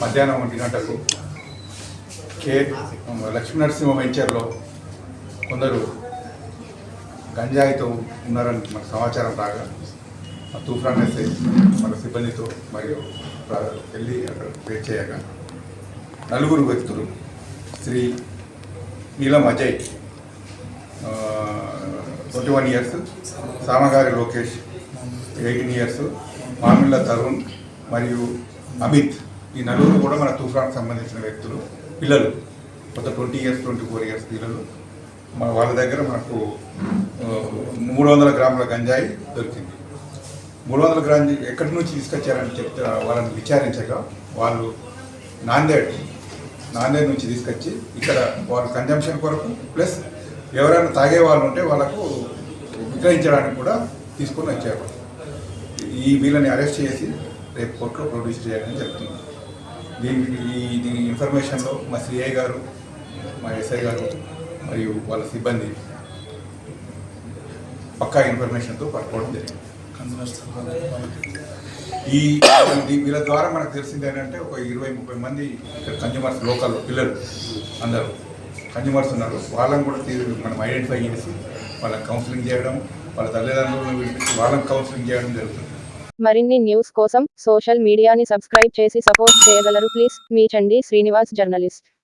మధ్యాహ్నం ఒంటి గంటకు కే లక్ష్మీ నరసింహ వెంచర్లో కొందరు గంజాయితో ఉన్నారని మనకు సమాచారం రాగా తూఫాన్ ఎస్ఐ మన సిబ్బందితో మరియు వెళ్ళి అక్కడ వెయిట్ చేయగా నలుగురు వ్యక్తులు Shri Neelam Ajay twenty one years సామగారి Lokesh eighteen years Mamilla Tarun మరియు అమిత్ ఈ నలుగురు కూడా మన తుఫాన్కి సంబంధించిన వ్యక్తులు పిల్లలు. కొత్త twenty years twenty four years పిల్లలు. మన వాళ్ళ దగ్గర మనకు మూడు వందల గ్రాముల గంజాయి దొరికింది. మూడు వందల గ్రాములు ఎక్కడి నుంచి తీసుకొచ్చారని చెప్తే వాళ్ళని విచారించగా వాళ్ళు నాందేడ్ నాందేడ్ నుంచి తీసుకొచ్చి ఇక్కడ వాళ్ళ కన్జంప్షన్ కొరకు ప్లస్ ఎవరైనా తాగే వాళ్ళు ఉంటే వాళ్ళకు విక్రయించడానికి కూడా తీసుకొని వచ్చారు. ఈ వీళ్ళని అరెస్ట్ చేసి రేపు కోర్టులో ప్రొడ్యూస్ చేయాలని చెప్తుంది. దీనికి ఈ దీని ఇన్ఫర్మేషన్లో మా సిఐ గారు మా ఎస్ఐ గారు మరియు వాళ్ళ సిబ్బంది పక్కా ఇన్ఫర్మేషన్తో పట్టుకోవడం జరిగింది. ఈ వీళ్ళ ద్వారా మనకు తెలిసింది ఏంటంటే ఒక ఇరవై ముప్పై మంది ఇక్కడ కన్జ్యూమర్స్ లోకల్ పిల్లలు అందరూ కన్జ్యూమర్స్ ఉన్నారు. వాళ్ళని కూడా తీ- మనం ఐడెంటిఫై చేసి వాళ్ళకి కౌన్సిలింగ్ చేయడం వాళ్ళ తల్లిదండ్రులను పిలిపించి వాళ్ళకి కౌన్సిలింగ్ చేయడం జరుగుతుంది. మరిన్ని న్యూస్ కోసం సోషల్ మీడియాని సబ్స్క్రైబ్ చేసి సపోర్ట్ చేయగలరు. ప్లీజ్ మీ చండి శ్రీనివాస్ జర్నలిస్ట్.